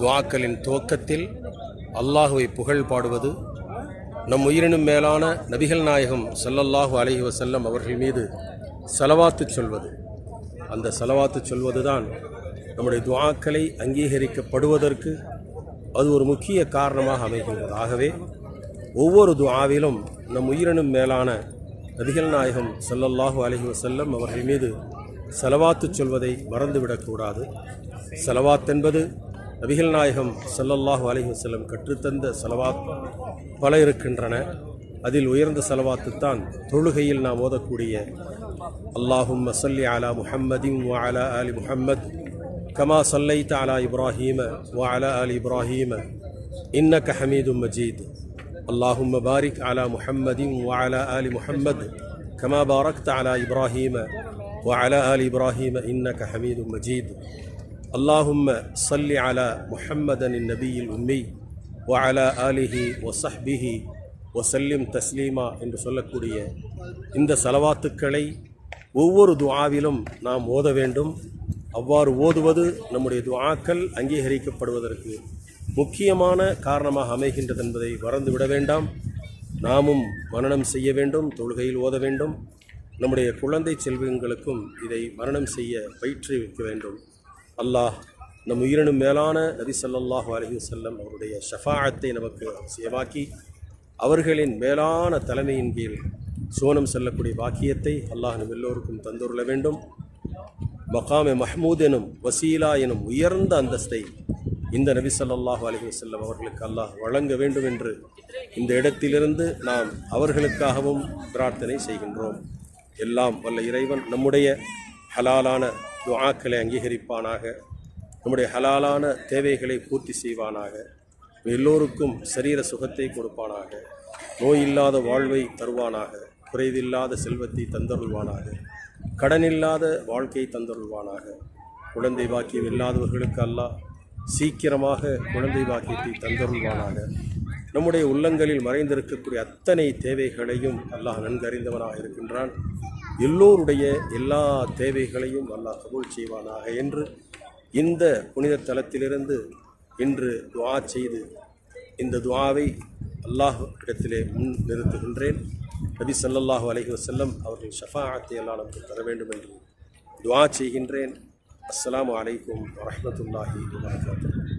துவாக்களின் துவக்கத்தில் அல்லாஹுவை புகழ் பாடுவது நம் உயிரினும் மேலான நபிகள் நாயகம் சல்லல்லாஹு அலஹி வசல்லம் அவர்கள் மீது செலவாத்து சொல்வது. அந்த செலவாத்து சொல்வதுதான் நம்முடைய துவாக்களை அங்கீகரிக்கப்படுவதற்கு அது ஒரு முக்கிய காரணமாக அமைகின்றது. ஆகவே ஒவ்வொரு துவாவிலும் நம் உயிரினும் மேலான நபிகள் நாயகம் சல்லல்லாஹு அலஹி வசல்லம் அவர்கள் மீது செலவாத்து சொல்வதை மறந்துவிடக்கூடாது. செலவாத்தென்பது நபிகள் நாயகம் சல்லல்லாஹு அலஹி வல்லம் கற்றுத்தந்த செலவாத் பல இருக்கின்றன. அதில் உயர்ந்த செலவாத்து தான் தொழுகையில் நாம் ஓதக்கூடிய அல்லாஹும் மசல்லி அலா முஹம்மதின் வ அலா அலி முஹம்மத் கமா சல்லைத் அலா இப்ராஹீம வ அலா அலி இப்ராஹீம இன்னக்க ஹமீது மஜீத் அல்லாஹும் பாரிக் அலா முஹம்மதின் வ அலா அலி முஹம்மத் கமா பாரக் அலா இப்ராஹீம வ அலா அலி இப்ராஹீம இன்னக்க ஹமீது மஜீத் அல்லாஹும்ம சல்லி அலா முஹம்மதன் நபியில் உம்மி வஅலா ஆலிஹி வசஹ்பிஹி சல்லிம் தஸ்லீமா என்று சொல்லக்கூடிய இந்த செலவாத்துக்களை ஒவ்வொரு துவாவிலும் நாம் ஓத வேண்டும். அவ்வாறு ஓதுவது நம்முடைய துவாக்கள் அங்கீகரிக்கப்படுவதற்கு முக்கியமான காரணமாக அமைகின்றது என்பதை மறந்துவிட வேண்டாம். நாமும் மரணம் செய்ய வேண்டும் தொழுகையில் ஓத வேண்டும். நம்முடைய குழந்தை செல்வங்களுக்கும் இதை மரணம் செய்ய பயிற்று வைக்க வேண்டும். அல்லாஹ் நம் உயிரினும் மேலான நபி ஸல்லல்லாஹு அலஹி வஸல்லம் அவருடைய ஷஃபாஅத்தை நமக்கு சேவாக்கி அவர்களின் மேலான தலைமையின் கீழ் சோனம் செல்லக்கூடிய பாக்கியத்தை அல்லாஹ் நம் எல்லோருக்கும் தந்துருள வேண்டும். மகாமே மஹமூத் எனும் வசீலா எனும் உயர்ந்த அந்தஸ்தை இந்த நபி ஸல்லல்லாஹு அலஹி வஸல்லம் அவர்களுக்கு அல்லாஹ் வழங்க வேண்டும் என்று இந்த இடத்திலிருந்து நாம் அவர்களுக்காகவும் பிரார்த்தனை செய்கின்றோம். எல்லாம் வல்ல இறைவன் நம்முடைய ஹலாலான துஆக்களை அங்கீகரிப்பானாக. நம்முடைய ஹலாலான தேவைகளை பூர்த்தி செய்வானாக. எல்லோருக்கும் சரீர சுகத்தை கொடுப்பானாக. நோய் இல்லாத வாழ்வை தருவானாக. குறைவில்லாத செல்வத்தை தந்தருள்வானாக. கடனில்லாத வாழ்க்கை தந்தருள்வானாக. குழந்தை பாக்கியம் இல்லாதவர்களுக்கு அல்லாஹ் சீக்கிரமாக குழந்தை பாக்கியத்தை தந்தருள்வானாக. நம்முடைய உள்ளங்களில் மறைந்திருக்கக்கூடிய அத்தனை தேவைகளையும் அல்லாஹ் நன்கறிந்தவனாக இருக்கின்றான். எல்லோருடைய எல்லா தேவைகளையும் அல்லாஹ் கபூல் செய்வானாக என்று இந்த புனித தலத்திலிருந்து இன்று துவா செய்து இந்த துவாவை அல்லாஹ் இடத்திலே முன் நிறுத்துகின்றேன். நபி ஸல்லல்லாஹு அலஹி வசல்லம் அவர்கள் ஷஃபாஅத்தை எல்லாம் நமக்கு தர வேண்டும் என்று துவா செய்கின்றேன். அஸ்லாம் அலைக்கும் வரமத்துல்லாஹி வரகாத்து